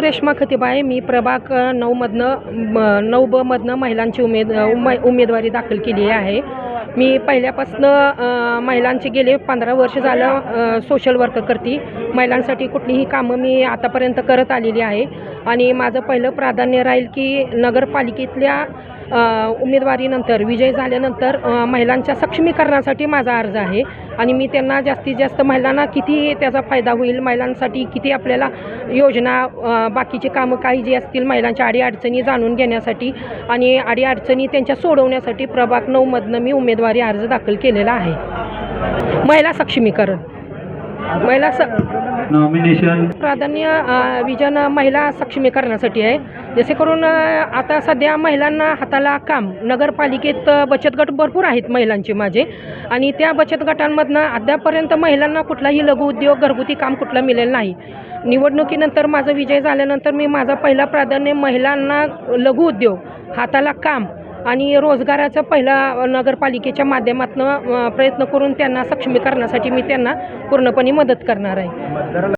रेश्मा खतिबाई मी प्रभाग नऊमधनं नऊ बमधनं महिलांची उमेद उमे उमेदवारी दाखल केली आहे. मी पहिल्यापासनं महिलांचे गेले पंधरा वर्ष झालं सोशल वर्क करते. महिलांसाठी कुठलीही कामं मी आतापर्यंत करत आलेली आहे. आणि माझं पहिलं प्राधान्य राहील की नगरपालिकेतल्या उमेदवारीनंतर विजय झाल्यानंतर महिलांच्या सक्षमीकरणासाठी माझा अर्ज आहे. आणि मी त्यांना जास्तीत जास्त महिलांना किती त्याचा फायदा होईल महिलांसाठी किती आपल्याला योजना बाकीचे कामं काही जी असतील महिलांच्या अडीअडचणी जाणून घेण्यासाठी आणि अडीअडचणी त्यांच्या सोडवण्यासाठी प्रभाग नऊमधनं मी उमेदवारी अर्ज दाखल केलेला आहे. महिला सक्षमीकरण. महिला स नॉमिनेशन प्राधान्य विजन महिला सक्षमीकरणासाठी आहे. जसे करून आता सध्या महिलांना हाताला काम नगरपालिकेत बचत गट भरपूर आहेत महिलांचे माझे. आणि त्या बचत गटांमधनं अद्यापर्यंत महिलांना कुठलाही लघुउद्योग घरगुती काम कुठलं मिळेल नाही. निवडणुकीनंतर माझा विजय झाल्यानंतर मी माझा पहिला प्राधान्य महिलांना लघुउद्योग हाताला काम आणि रोजगाराचा पहिला नगरपालिकेच्या माध्यमातून प्रयत्न करून त्यांना सक्षमीकरणासाठी मी त्यांना पूर्णपणे मदत करणार आहे.